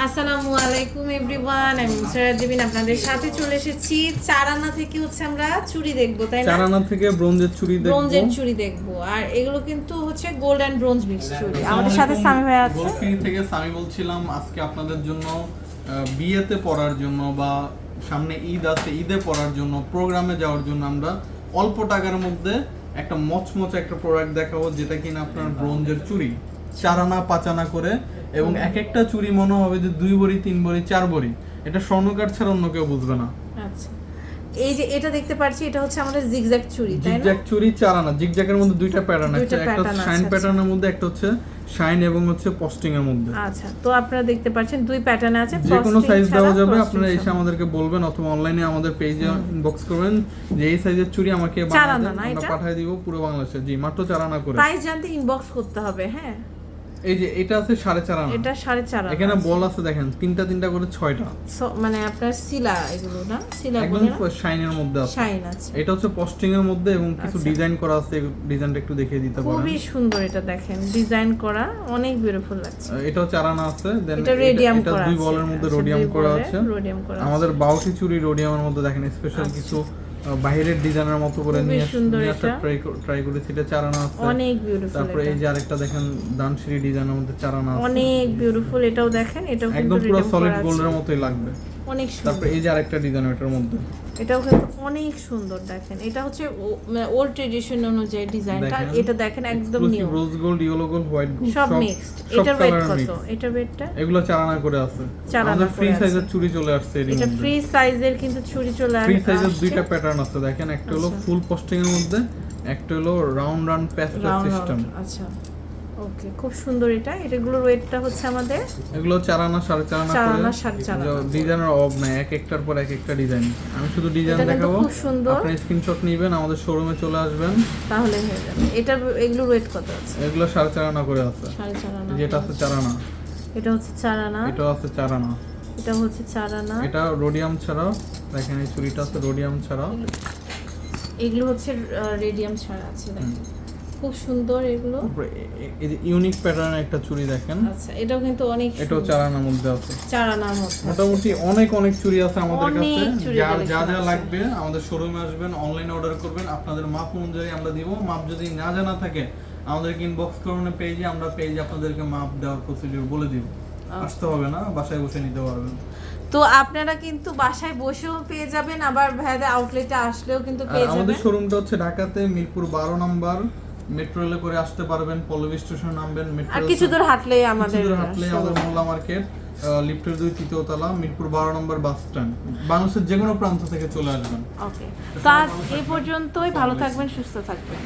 আসসালামু আলাইকুম এভরিওয়ান আমি মুসারাত জেবিন আপনাদের সাথে চলে এসেছি। চারানা থেকে হচ্ছে আমরা চুড়ি দেখব তাই না? চারানা থেকে ব্রোঞ্জের চুড়ি দেখব। ব্রোঞ্জের চুড়ি দেখব। আর এগুলো কিন্তু হচ্ছে গোল্ড অ্যান্ড ব্রোঞ্জ মিক্স চুড়ি। আমাদের সাথে সামি ভাই আছে। থেকে সামি বলছিলাম আজকে আপনাদের জন্য বিয়েতে পড়ার জন্য বা সামনে ঈদ আছে ঈদে পড়ার জন্য প্রোগ্রামে যাওয়ার জন্য আমরা অল্প টাকার মধ্যে একটা মচমচ একটা প্রোডাক্ট দেখাবো যেটা কিনা আপনার ব্রোঞ্জের চুড়ি। চারানা পাচানা করে এবং এক একটা চুরি মনে হবে যে দুই বড়ি তিন বড়ি চার বড়ি এটা স্বর্ণকার ছাড়া অন্য কেউ বুঝবে না। আচ্ছা। এই যে এটা দেখতে পাচ্ছি এটা হচ্ছে আমাদের জিগজ্যাগ চুড়ি তাই না? জিগজ্যাগ চুড়ি চারানা জিগজ্যাগের মধ্যে দুইটা প্যাটার্ন আছে একটা আছে, শাইন আচ্ছা। প্যাটার্নের মধ্যে একটা হচ্ছে শাইন এবং হচ্ছে পোস্টিং এর মধ্যে। আচ্ছা তো আপনারা দেখতে পাচ্ছেন দুই প্যাটার্ন আছে যে কোনো সাইজ দেওয়া যাবে আপনারা এসে আমাদেরকে বলবেন অথবা অনলাইনে আমাদের পেজে ইনবক্স করবেন যে এই সাইজের চুরি আমাকে না আমরা পাঠিয়ে দিব পুরো বাংলাদেশে। জি মাত্র চারানা করে। প্রাইস জানতে ইনবক্স করতে হবে হ্যাঁ। এই যে এটা আছে সাড়ে চারানা এটা সাড়ে চার আনা এখানে বল আছে দেখেন তিনটা তিনটা করে ছয়টা। মানে আপনার শিলা এগুলো না? শিলা একদম শাইনের মধ্যে আছে। শাইন আছে। এটা হচ্ছে পোস্টিং এর মধ্যে এবং কিছু আচ্ছা। ডিজাইন করা আছে ডিজাইনটা একটু দেখিয়ে দিতে পারেন। খুবই সুন্দর এটা দেখেন। ডিজাইন করা অনেক বিউটিফুল লাগছে। এটাও চারানা আছে দেন এটা রেডিয়াম এটা করা দুই আছে। বলের মধ্যে আচ্ছা, রোডিয়াম দুই করা আছে। রোডিয়াম করা আমাদের। বাউটি চুরি রোডিয়ামের মধ্যে দেখেন স্পেশাল আচ্ছা। কিছু বাইরের ডিজাইনের মতো করে নিয়ে এটা। ট্রাই ট্রাই করেছি এটা চারানা আছে। অনেক বিউটিফুল তারপরে এই যে আরেকটা দেখেন দানশ্রী ডিজাইনের মধ্যে চারানা আছে। অনেক বিউটিফুল এটাও দেখেন এটাও কিন্তু একদম পুরো সলিড গোল্ডের মতোই লাগবে। অনেক তারপরে সুন্দর। এই যে আরেকটা ডিজাইন এটার মধ্যে। এটাও কিন্তু অনেক সুন্দর দেখেন। এটা হচ্ছে ওল্ড ট্রেডিশন অনুযায়ী ডিজাইনটা এটা দেখেন একদম new rose gold yellow gold white gold সব মিক্সড এটার ওয়েট কত? এটার ওয়েটটা এগুলো চারানা করে আছে। চারানা ফ্রি সাইজের চুড়ি চলে আসছে এর এটা ফ্রি সাইজের কিন্তু ছুরি চলে ফ্রি সাইজের দুইটা প্যাটার্ন আছে দেখেন। একটা হলো আচ্ছা। ফুল পোস্টিং এর মধ্যে একটা হলো রাউন্ড রাউন্ড প্যাচ সিস্টেম আচ্ছা। ওকে খুব সুন্দর এটা। এটাগুলোর ওয়েটটা হচ্ছে আমাদের এগুলো চারানা সাড়ে চারানা চার আনা, সাড়ে চার আনা। ডিজাইনের অভাব নাই এক একটার পর এক একটা ডিজাইন। আমি শুধু ডিজাইন দেখাবো। খুব সুন্দর। আপনি স্ক্রিনশট নেবেন আমাদের শোরুমে চলে আসবেন। তাহলে হয়ে যাবে। এটা এগুলোর ওয়েট কত আছে? এগুলো সাড়ে চারানা করে আছে। সাড়ে চার আনা যেটা আছে চারানা। এটা হচ্ছে চার আনা এটাও আছে চারানা। এটা হচ্ছে চার আনা এটা রোডিয়াম ছাড়াও। দেখেন এই চুড়িটা আছে রোডিয়াম ছাড়াও। এগুলো হচ্ছে রেডিয়াম ছাড়া আছে দেখেন। খুব সুন্দর এগুলো। ইউনিক প্যাটার্নের একটা চুড়ি দেখেন। আচ্ছা এটাও কিন্তু অনেক এটাও চারানার মধ্যে আছে। চার আনার মধ্যে মোটামুটি অনেক অনেক চুড়ি আছে আমাদের কাছে। চুড়ি যা যা যা লাগবে আমাদের শোরুমে আসবেন অনলাইনে অর্ডার করবেন আপনাদের মাপ অনুযায়ী আমরা দিব। মাপ যদি না জানা থাকে আমাদেরকে ইনবক্স করুন পেজে আমরা পেজে আপনাদেরকে মাপ দেওয়ার প্রসিডিউর বলে দিব। আসতে হবে না বাসায় বসে নিতে পারবেন। তো আপনারা কিন্তু বাসায় বসেও পেয়ে যাবেন আবার ভাইদের আউটলেটে আসলেও কিন্তু পেয়ে আমাদের যাবেন। শোরুমটা হচ্ছে ঢাকাতে মিরপুর বারো নাম্বার। মেট্রো রেলে করে আসতে পারবেন পল্লবী স্টেশন নামবেন মেট্রো আর কিছু দূর হাঁটলেই আমাদের হাঁটলে আমাদের মোল্লা মার্কেট লিফটের দুই তৃতীয় তলা মিরপুর বারো নম্বর বাস স্ট্যান্ড। বাংলাদেশের যে কোনো প্রান্ত থেকে চলে আসবেন। ওকে তো আজ এই পর্যন্তই ভালো থাকবেন সুস্থ থাকবেন।